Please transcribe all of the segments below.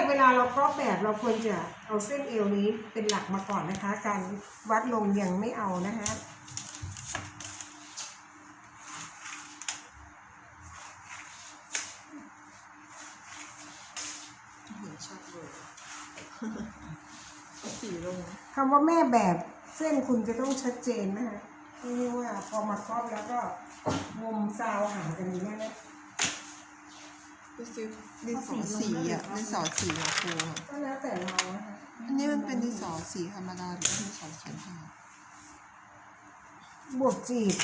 กเวลาเราครอบแบบเราควรจะเอาเส้นเอวนี้เป็นหลักมาก่อนนะคะ การวัดลงยังไม่เอานะคะเห็นชัดเลยสีลงคำว่าแม่แบบเส้นคุณจะต้องชัดเจนนะคะไม่ใช่ว่าพอมาครอบแล้วก็มุมซาวห่างกันอย่างนี้นะ ไปซื้อดินสอสีอะดินสอสีอะครูอะก็แล้วแต่เรานะคะอันนี้มันเป็นดินสอสีธรรมดาหรือดินสอเขียนผ้าบวกจีบ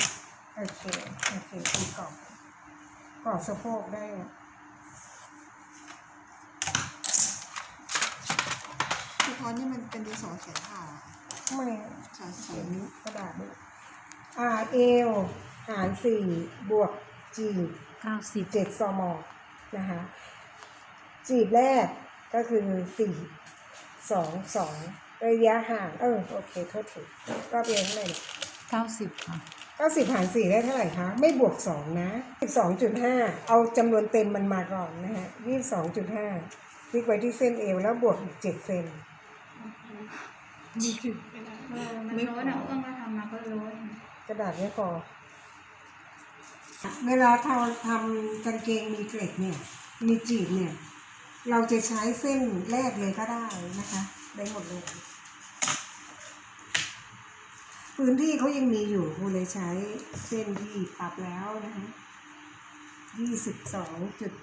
โอเคโอเคตีกรอบกรอบสะโพกได้อะคือเพราะนี่มันเป็นดินสอเขียนผ้าอะไม่สอสีเขียนกระดาษด้วยอ่าเอวหารสี่บวกจีบเก้าสิบเจ็ดซม นะคะ จีบแรกก็คือสี่สองสองระยะห่าง เออ โอเคโทษทีรอบเอวเท่าไหร่เก้าสิบค่ะเก้าสิบหารสี่ได้เท่าไหร่คะ ไม่บวกสองนะสิบสองจุดห้าเอาจำนวนเต็มมันมาก่อนนะฮะยี่สิบสองจุดห้าคลิกไว้ที่เส้นเอวแล้วบวกอีกเจ็ดเซนเออมันโน้ตอะต้องมาทำมาก็โน้ตกระดาษไม่พอ เวลาเราทำกางเกงมีเกล็ดเนี่ย มีจีบเนี่ย เราจะใช้เส้นแรกเลยก็ได้นะคะ ได้หมดเลย พื้นที่เขายังมีอยู่ครูเลยใช้เส้นที่ปรับแล้วนะคะยี่สิบสองจุด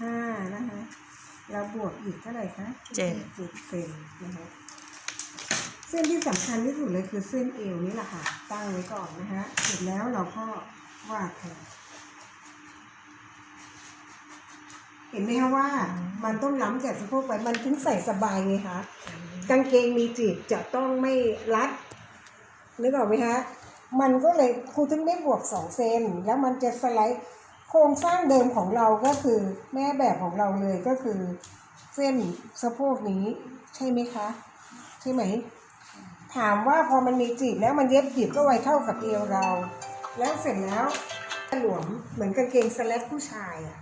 ห้านะคะแล้วบวกอีกเท่าไหร่คะเจ็ดเจ็ดเซนนะคะเส้นที่สำคัญที่สุดเลยคือเส้นเอวนี่แหละค่ะ ตั้งไว้ก่อนนะคะเสร็จแล้วเราก็วาดแทน เห็นไหมคะว่ามันต้องล้ำจากสะโพกไปมันถึงใส่สบายไงคะกางเกงมีจีบจะต้องไม่รัดนึกออกไหมคะมันก็เลยครูถึงได้บวกสองเซนแล้วมันจะสไลด์โครงสร้างเดิมของเราก็คือแม่แบบของเราเลยก็คือ เส้นสะโพกนี้ใช่ไหมคะ ใช่ไหม ถามว่าพอมันมีจีบแล้วมันเย็บจีบก็ไว้เท่ากับเอวเรา แล้วเสร็จแล้วหลวมเหมือนกางเกงสแลกผู้ชายอะ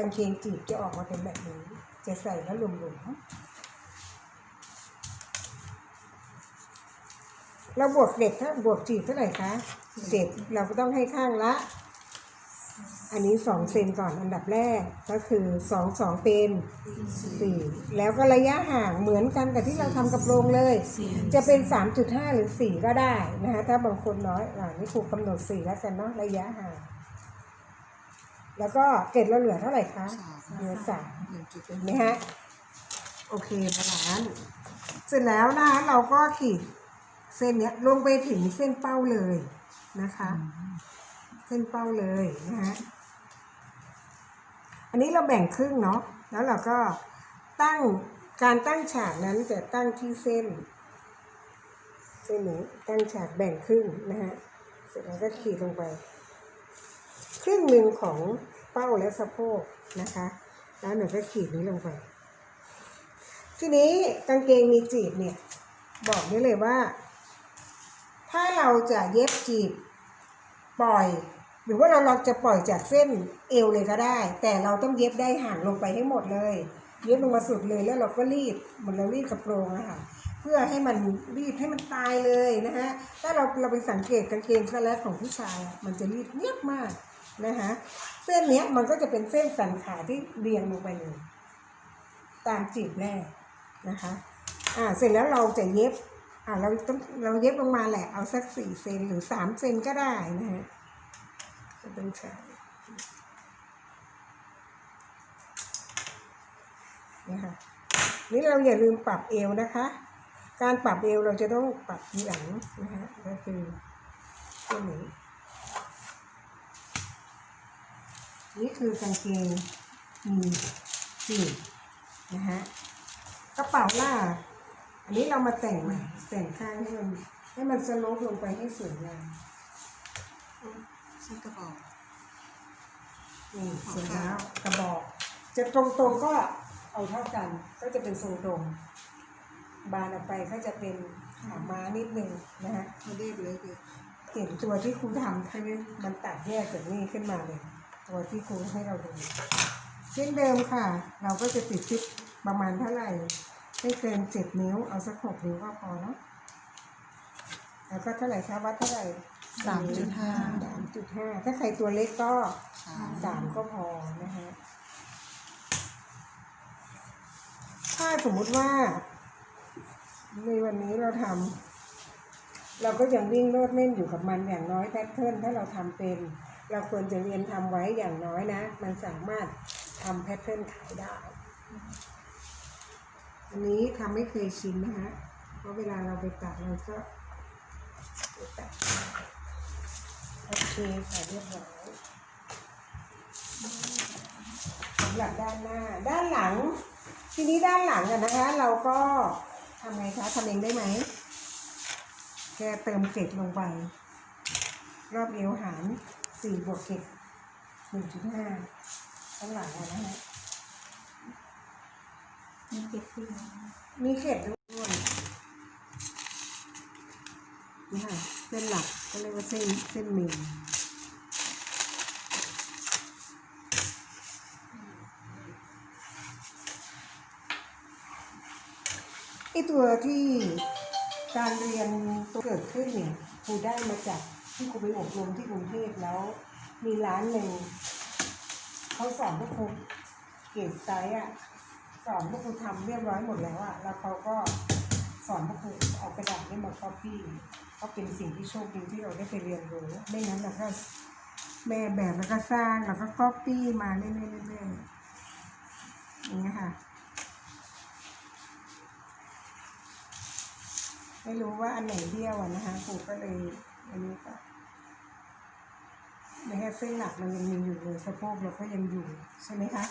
กางเกงจีบจะออกมาเป็นแบบนี้ จะใส่แล้วหลวมๆเราบวกเด็กถ้าบวกจีบเท่าไหร่คะเจ็ดเราก็ต้องให้ข้างละ อันนี้สองเซนก่อนอันดับแรกก็คือสองสองเป็นสี่แล้วก็ระยะห่างเหมือนกันกับที่เราทำกระโรงเลย จะเป็น3.5หรือ4ก็ได้นะคะถ้าบางคนน้อยอ่านี่ครูกำหนด4แล้วกันเนาะระยะห่าง แล้วก็เกร็ดเราเหลือเท่าไหร่คะสามเหลือสามหนึ่งจุดเห็นไหมฮะโอเคประมาณเสร็จแล้วนะคะเราก็ขีดเส้นเนี้ยลงไปถึงเส้นเป้าเลยนะคะ เส้นเป้าเลยนะฮะอันนี้เราแบ่งครึ่งเนาะแล้วเราก็ตั้งการตั้งฉากนั้นจะตั้งที่เส้นเส้นนี้ตั้งฉากแบ่งครึ่งนะฮะเสร็จแล้วก็ขีดลงไป ครึ่งหนึ่งของเป้าและสะโพกนะคะ แล้วหนูก็ขีดนี้ลงไป ทีนี้กางเกงมีจีบเนี่ย บอกได้เลยว่า ถ้าเราจะเย็บจีบปล่อย หรือว่าเราเราจะปล่อยจากเส้นเอวเลยก็ได้ แต่เราต้องเย็บได้ห่างลงไปให้หมดเลย เย็บลงมาสุดเลยแล้วเราก็รีดเหมือนเรารีดกระโปรงอะค่ะเพื่อให้มันรีดให้มันตายเลยนะฮะ ถ้าเราเราไปสังเกตกางเกงสแลกของผู้ชายอะมันจะรีดเนียบมาก นะคะเส้นเนี้ยมันก็จะเป็นเส้นสันขาที่เรียงลงไปเลยตามจีบแรกนะคะอ่าเสร็จแล้วเราจะเย็บอ่าเราต้องเราเย็บลงมาแหละเอาสักสี่เซนหรือสามเซนก็ได้นะฮะจะต้องใช้นะคะนี่เราอย่าลืมปรับเอวนะคะ การปรับเอวเราจะต้องปรับทีหลังนะคะก็คือตัวนี้ นี่คือกางเกงมีจีบนะฮะกระเป๋าล่ะอันนี้เรามาแต่งใหม่แต่งข้างให้มันให้มันสโลปลงไปให้สวยงามเส้นกระบอกนี่เสร็จแล้วกระบอก จะตรงๆก็เอาเท่ากัน ก็จะเป็นทรงตรง บานออกไปก็จะเป็นขาม้านิดนึงนะฮะเขาเรียกเลยคือเห็นตัวที่ครูทำคือมันตัดแยกจากนี่ขึ้นมาเลย ตัวที่ครูให้เราดูเช่นเดิมค่ะ เราก็จะติดซิปประมาณเท่าไหร่ไม่เกินเจ็ดนิ้ว เอาสักหกนิ้วก็พอเนาะแล้วก็เท่าไหร่คะวัดเท่าไหร่สามจุดห้าสามจุดห้าถ้าใครตัวเล็กก็สามสามก็พอนะฮะถ้าสมมุติว่า ในวันนี้เราทำเราก็ยังวิ่งโลดเล่นอยู่กับมันอย่างน้อยแพทเทิร์นถ้าเราทำเป็น เราควรจะเรียนทำไว้อย่างน้อยนะ มันสามารถทำแพทเทิร์นขายได้ อันนี้ทำไม่เคยชินนะฮะเพราะเวลาเราไปตัดเราก็ไปตัดโอเคค่ะเรียบร้อยสำหรับด้านหน้า ด้านหลัง ทีนี้ด้านหลังอะนะคะ เราก็ทำไงคะทำเองได้ไหมแค่เติมเกล็ดลงไป รอบเอวหาร สี่บวกเกล็ดหนึ่งจุดห้าข้างหลังอะนะฮะมีเก็บขึ้นมีเกล็ดด้วยนี่ค่ะเส้นหลักก็เรียกว่าเส้นเส้นเมนไอตัวที่การเรียนตัวเกิดขึ้นเนี่ยครูได้มาจาก ที่ครูไปอบรมที่กรุงเทพแล้ว มีร้านหนึ่งเขาสอนพวกครูเกรดไซส์อะสอนพวกครูทำเรียบร้อยหมดแล้วอะแล้วเขาก็สอนพวกครูเอากระดาษนี่มา copy ก็เป็นสิ่งที่โชคดีที่เราได้ไปเรียนรู้ไม่งั้นเราก็แม่แบบแล้วก็สร้างแล้วก็ copy มาเรื่อยๆเรื่อยๆอย่างเงี้ยค่ะ ไม่รู้ว่าอันไหนเบี้ยวอะนะคะครูก็เลยอันนี้ก็ นแค่เส้นหลักมันยังมีอยู่เลยสะโพกเราก็ยังอยู่ใช่ไหมคะ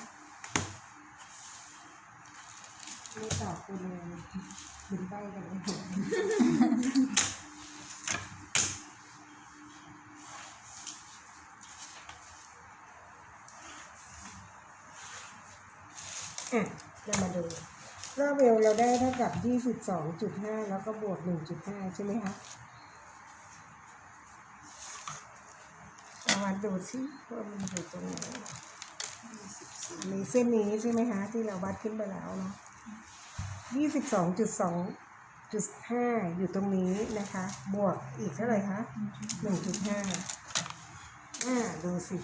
ไม่ตอบกูเลยบินใบกันไม่ถูกอะเรามาดูรอบเอวเราได้เท่ากับ 22.5 แล้วก็บวก 1.5 ใช่ไหมคะเรามาดู สิว่ามันอยู่ตรงไหนมีเส้นนี้ใช่ไหมคะที่เราวัดขึ้นไปแล้วเนาะยี่สิบสองจุดสองจุดห้าอยู่ตรงนี้นะคะ บวกอีกเท่าไหร่คะหนึ่งจุดห้าอ่าดูสิ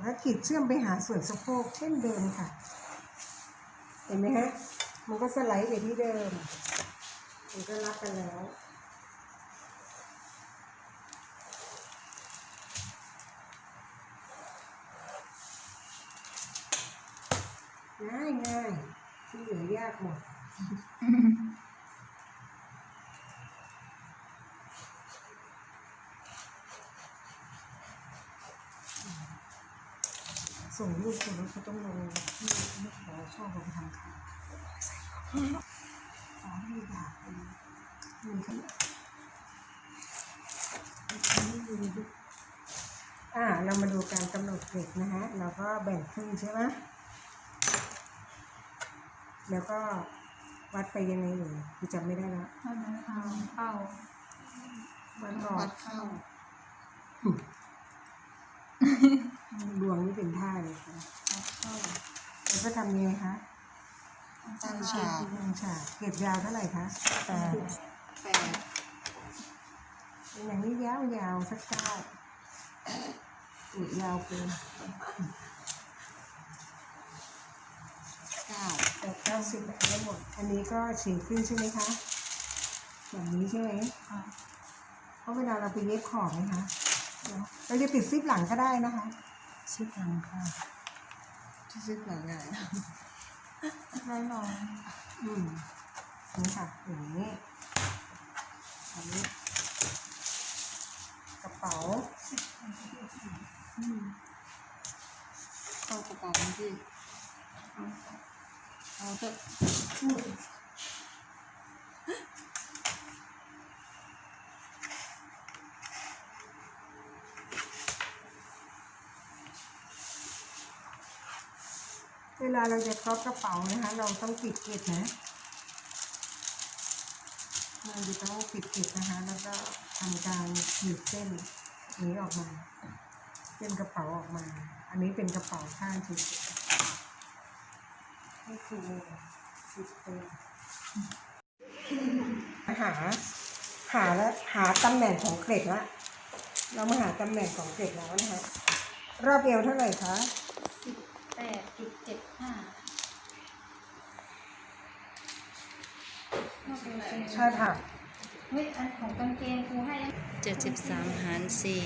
แล้วขีดเชื่อมไปหาส่วนสะโพกเช่นเดิมค่ะ เห็นไหมฮะ มันก็สไลด์ไปที่เดิม มันก็รับกันแล้ว ง่ายง่ายที่เหลือยากหมดส่งรูปส่งรูปเขาต้องลงที่ไม่ขอชอบเขาทำข่าวขอให้อยากเป็นมีขยะอ่าเรามาดูการกำหนดเกรดนะฮะ เราก็แบ่งครึ่งใช่ไหม แล้วก็วัดไปยังไงหนูคือจำไม่ได้แล้วเท่านั้นเอาเป้าวัดออวักดเข้าดวงนี่เป็นท่าเลยค่ะวัดเข้าแล้วก็ทำยังไงคะตั้งฉากตั้งฉากเก็บยาวเท่าไหร่คะแปดแปดอย่างนี้ยาวยาวๆสักเก้าอุยยาวเกิน เก้า แป ดเก้าสิบแบบนี้หมด อันนี้ก็ฉีกขึ้นใช่ไหมคะแบบนี้ใช่ไหมค่ะเพราะเวลาเราไปเย็บขอบไหมคะเนอะเราจะติดซิปหลังก็ได้นะคะชิดหลังค่ะที่ซื้อหลังไงร้อยลองอืมนี่ค่ะอย่างนี้อันนี้กระเป๋าเข้ากระเป๋าพี่ เอาเถอะเวลาเราจะก๊อปกระเป๋านะคะ เราต้องปิดเก็บนะเราจะต้องปิดเก็บนะคะ แล้วก็ทำการหยิบเส้นนี้ออกมาเส้นกระเป๋าออกมา อันนี้เป็นกระเป๋าข้างเฉย นี่คือสิบเป็นหา หาแล้วหาตำแหน่งของเกล็ดละเรามาหาตำแหน่งของเกล็ดแล้วนะคะรอบเอวเท่าไหร่คะสิบแปดจุดเจ็ดห้าใช่ค่ะเฮ้ยอันของกางเกงครูให้ยังเจ็ดสิบสามหารสี่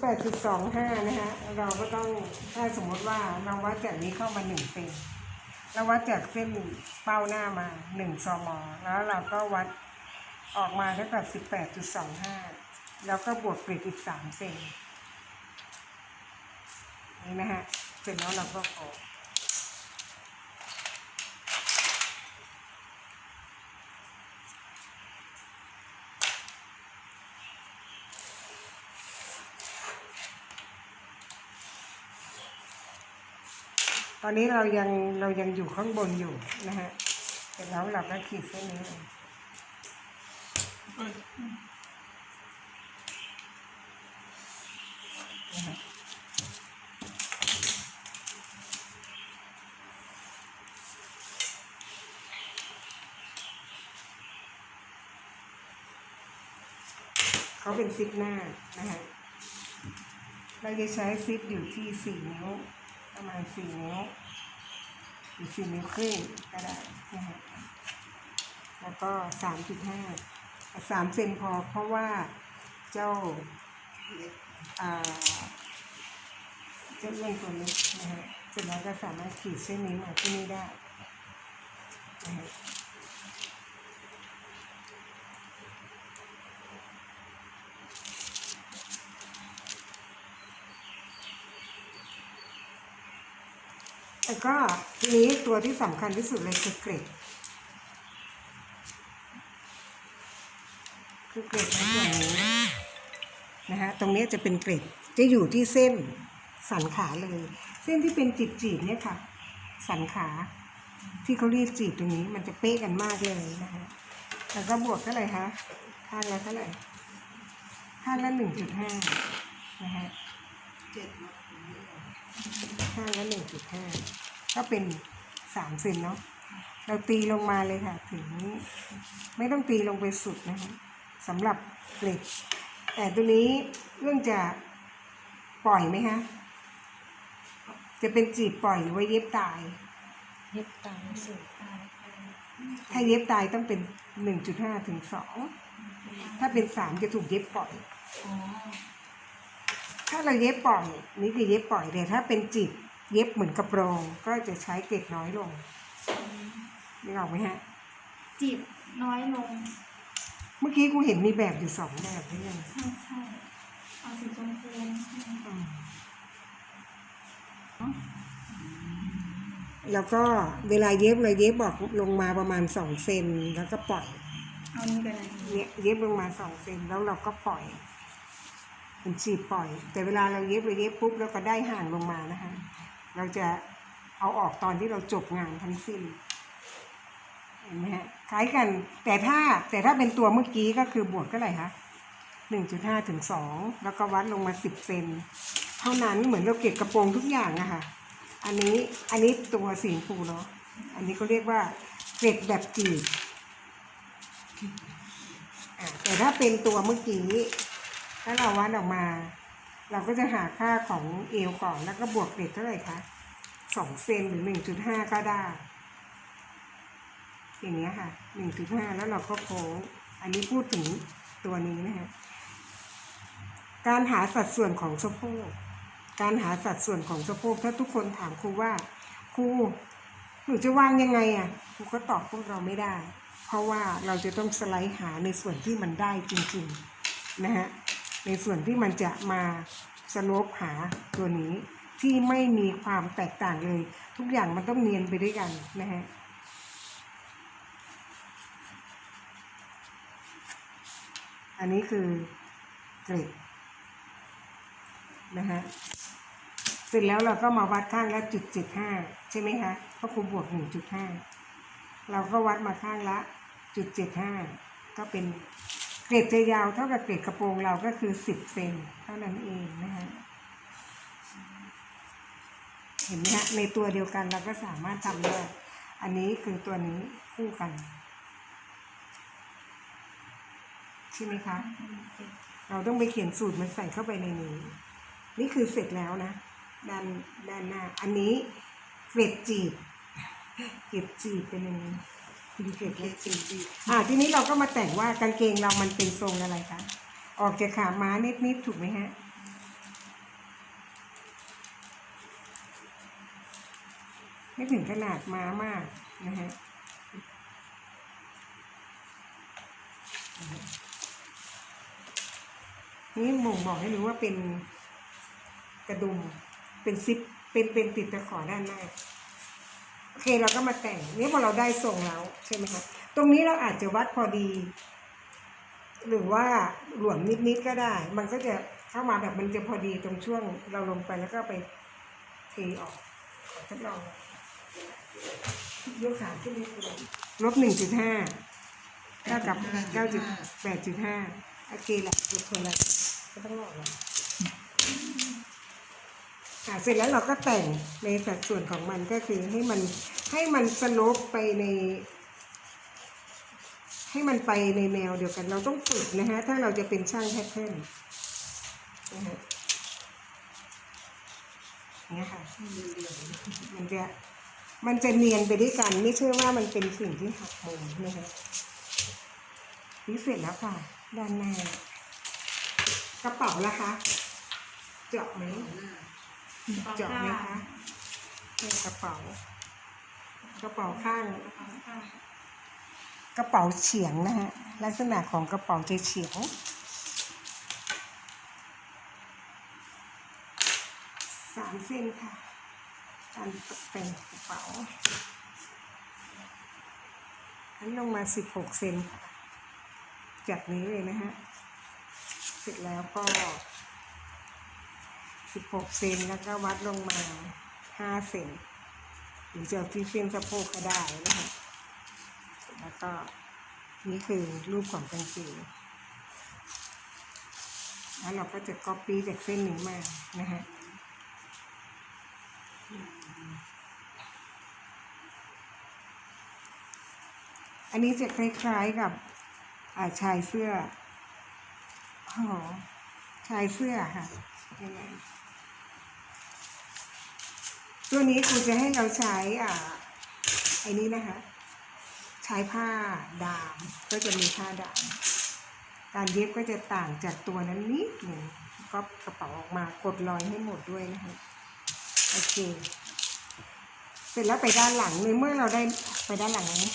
18.25 นะคะเราก็ต้องถ้าสมมติว่าเราวัดจากนี้เข้ามาหนึ่งเซนเราวัดจากเส้นเป้าหน้ามาหนึ่งซมแล้วเราก็วัดออกมาเท่ากับ 18.25 แล้วก็บวกเกรดอีกสามเซนนี่นะฮะเสร็จแล้วเราก็ออก ตอนนี้เรายังเรายังอยู่ข้างบนอยู่นะฮะเสร็จแล้วเราก็ขีดเส้นนี้เลยเขาเป็นซิปหน้านะฮะเราจะใช้ซิปอยู่ที่สี่นิ้ว ประมาณสี่นิ้วหรือสี่นิ้วครึ่งก็ได้นะฮะแล้วก็สามจุดห้าสามเซนพอเพราะว่าเจ้าอ่าเจ้าเอื้อนตัวนี้นะฮะเสร็จแล้วก็สามารถขีดเส้นนี้มาที่นี่ได้นะฮะ ก็ทีนี้ตัวที่สำคัญที่สุดเลยคือเกร็ดคือเกร็ดในส่วนนี้นะฮะตรงนี้จะเป็นเกร็ดจะอยู่ที่เส้นสันขาเลย เส้นที่เป็นจีบจีบๆเนี่ยค่ะ สันขา ที่เขาเรียกจีบตรงนี้มันจะเป๊ะกันมากเลยนะฮะแล้วก็บวกเท่าไหร่คะข้างละเท่าไหร่ข้างละหนึ่งจุดห้านะฮะเจ็ดข้างละหนึ่งจุดห้า ก็เป็นสามเซนเนาะเราตีลงมาเลยค่ะ ถึง ไม่ต้องตีลงไปสุดนะคะสำหรับเกล็ดแต่ตัวนี้เรื่องจะปล่อยไหมคะจะเป็นจีบปล่อยหรือว่าเย็บตาย เย็บตามสูตรถ้าเย็บตายต้องเป็นหนึ่งจุดห้าถึงสองถ้าเป็นสามจะถูกเย็บปล่อยอ๋อถ้าเราเย็บปล่อยนี่คือเย็บปล่อยแต่ถ้าเป็นจีบ เย็บเหมือนกระโปรงก็จะใช้เกล็ดน้อยลงนี่ออกไหมฮะ จีบน้อยลง เมื่อกี้กูเห็นมีแบบอยู่สองแบบด้วยกันใช่ใช่เอาสีชมพูอืมแล้วก็เวลาเย็บเราเย็บบอกลงมาประมาณสองเซนแล้วก็ปล่อย เอานี้กันเลยเนี่ยเย็บลงมาสองเซนแล้วเราก็ปล่อยเป็นฉีดปล่อย แต่เวลาเราเย็บเราเย็บปุ๊บเราก็ได้ห่างลงมานะคะ เราจะเอาออกตอนที่เราจบงานทั้งสิ้นเห็นไหมฮะคล้ายกันแต่ถ้าแต่ถ้าเป็นตัวเมื่อกี้ก็คือบวกเท่าไหร่คะหนึ่งจุดห้าถึงสองแล้วก็วัดลงมาสิบเซนเท่านั้นเหมือนเราเก็บกระโปรงทุกอย่างอะค่ะอันนี้อันนี้ตัวสีชมพูเนาะอันนี้ก็เรียกว่าเกร็ดแบบจีบแต่ถ้าเป็นตัวเมื่อกี้ถ้าเราวัดออกมา เราก็จะหาค่าของเอวก่อนแล้วก็บวกเกรดเท่าไหร่คะสองเซนหรือหนึ่งจุดห้าก็ได้ อย่างเนี้ยค่ะหนึ่งจุดห้าแล้วเราก็โค้งอันนี้พูดถึงตัวนี้นะคะการหาสัดส่วนของสะโพกการหาสัดส่วนของสะโพกถ้าทุกคนถามครูว่าครูหนูจะวางยังไงอะครูก็ตอบพวกเราไม่ได้ เพราะว่าเราจะต้องสไลด์หาในส่วนที่มันได้จริงๆนะฮะ ในส่วนที่มันจะมาสโลปหาตัวนี้ที่ไม่มีความแตกต่างเลย ทุกอย่างมันต้องเนียนไปด้วยกันนะฮะอันนี้คือเกรดนะฮะเสร็จแล้วเราก็มาวัดข้างละจุดเจ็ดห้าใช่ไหมคะเพราะครูบวกหนึ่งจุดห้าเราก็วัดมาข้างละจุดเจ็ดห้าก็เป็น เกรดจะยาวเท่ากับเกรดกระโปรงเราก็คือสิบเซนเท่านั้นเองนะคะเห็นไหมฮะในตัวเดียวกันเราก็สามารถทำได้ อันนี้คือตัวนี้คู่กัน ใช่ไหมคะ เราต้องไปเขียนสูตรมันใส่เข้าไปในนี้ นี่คือเสร็จแล้วนะด้านด้านหน้า อันนี้เกล็ดจีบเกล็ดจีบเป็นอย่างนี้ ดูเกล็ดเล็กจีบอ่าทีนี้เราก็มาแต่งว่ากางเกงเรามันเป็นทรงอะไรคะ ออกจากขาม้านิดๆถูกไหมฮะ ไม่ถึงขนาดม้ามากนะฮะนี่บ่งบอกให้รู้ว่าเป็นกระดุม เป็นซิป เป็นเป็นติดตะขอด้านหน้า เคเราก็มาแต่งนี่พอเราได้ทรงแล้วใช่ไหมคะตรงนี้เราอาจจะวัดพอดี หรือว่าหลวมนิดๆก็ได้ มันก็จะเข้ามาแบบมันจะพอดีตรงช่วงเราลงไปแล้วก็ไปเทออกทดลองยกขาขึ้นนิดนึงลบหนึ่งจุดห้าเท่ากับเก้าจุดแปดจุดห้าโอเคแหละทุกคนละก็ต้องออกแล้ว อะเสร็จแล้วเราก็แต่งในสัดส่วนของมันก็คือให้มันให้มันสโลปไปใน ให้มันไปในแนวเดียวกัน เราต้องฝึกนะฮะถ้าเราจะเป็นช่างแพทเทิร์นนะฮะเนี่ยค่ะมันจะมันจะเนียนไปด้วยกัน ไม่เชื่อว่ามันเป็นสิ่งที่หักมุมนะฮะนี่เสร็จแล้วค่ะ ด้านหน้ากระเป๋าละคะเจาะไหม เจาะไหมคะเนี่ยกระเป๋า กระเป๋าข้างกระเป๋าเฉียงนะฮะลักษณะของกระเป๋าจะเฉียงสามเส้นค่ะการตกแต่งกระเป๋าอันลงมาสิบหกเซนค่ะจากนี้เลยนะฮะ เสร็จแล้วก็ สิบหกเซนแล้วก็วัดลงมาห้าเซนหรือจะที่เส้นสะโพกก็ได้นะคะแล้วก็นี่คือรูปของกางเกงแล้วเราก็จะก๊อปปี้จากเส้นนี้มานะฮะอันนี้จะคล้ายๆกับอาชายเสื้ออ๋อชายเสื้อค่ะยังไง ตัวนี้ครูจะให้เราใช้อ่าไอ้นี้นะคะ ใช้ผ้าดามก็จะมีผ้าดาม การเย็บก็จะต่างจากตัวนั้นนิดหนึ่งก็กระเป๋าออกมากดรอยให้หมดด้วยนะคะโอเค เสร็จแล้วไปด้านหลังในเมื่อเราได้ไปด้านหลังนี้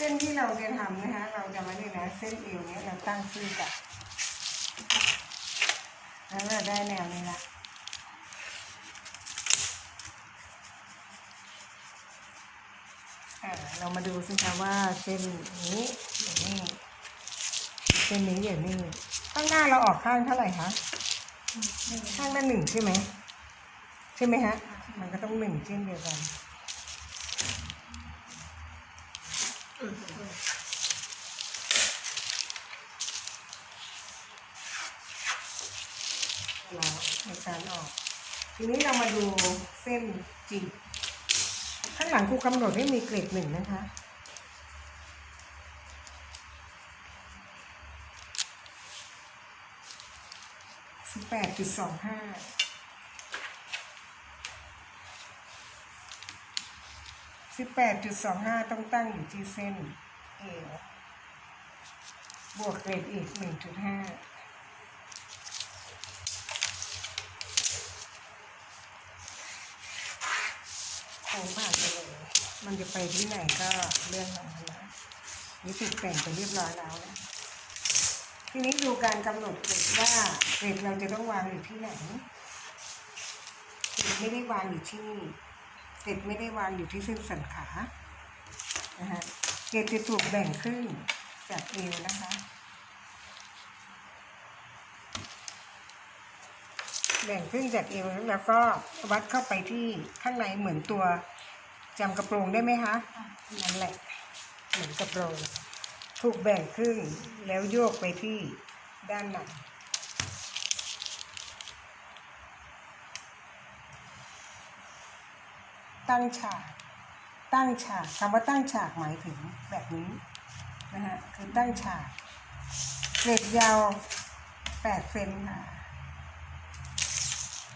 ส้นที่เราจะทำนะคะ เราจะมาเนี่ยนะเส้นเอวเนี่ยเราตั้งชื่อกับแล้วเราได้แนวนี้ละอ่าเรามาดูสิคะว่าเส้นนี้อย่างนี้เส้นนี้อย่างนี้ข้างหน้าเราออกข้างเท่าไหร่คะข้างละหนึ่งใช่ไหมใช่ไหมฮะ มันก็ต้องหนึ่งเช่นเดียวกัน แล้ว ในออก ทีนี้เรามาดูเส้นจีบข้างหลังครูกำหนดให้มีเกรดหนึ่งนะคะ สิบแปดจุดสองห้าสิบแปดจุดสองห้าต้องตั้งอยู่ที่เส้นเอวบวกเกรดอีกหนึ่งจุดห้า โค้งผ่านไปเลยมันจะไปที่ไหนก็เรื่องของมันนะนี่ถูกแบ่งไปเรียบร้อยแล้วนะทีนี้ดูการกำหนดเกรดว่าเกรดเราจะต้องวางอยู่ที่ไหนเกรดไม่ได้วางอยู่ที่นี่เกรดไม่ได้วางอยู่ที่เส้นสันขานะฮะเกรดจะถูกแบ่งครึ่งจากเอวนะคะ แบ่งครึ่งจากเอวแล้วก็วัดเข้าไปที่ข้างในเหมือนตัวจำกระโปรงได้ไหมคะนั่นแหละเหมือนกระโปรงถูกแบ่งครึ่งแล้วโยกไปที่ด้านในตั้งฉาก ตั้งฉากคำว่าตั้งฉากหมายถึงแบบนี้นะฮะคือตั้งฉากเกล็ดยาว8เซนค่ะ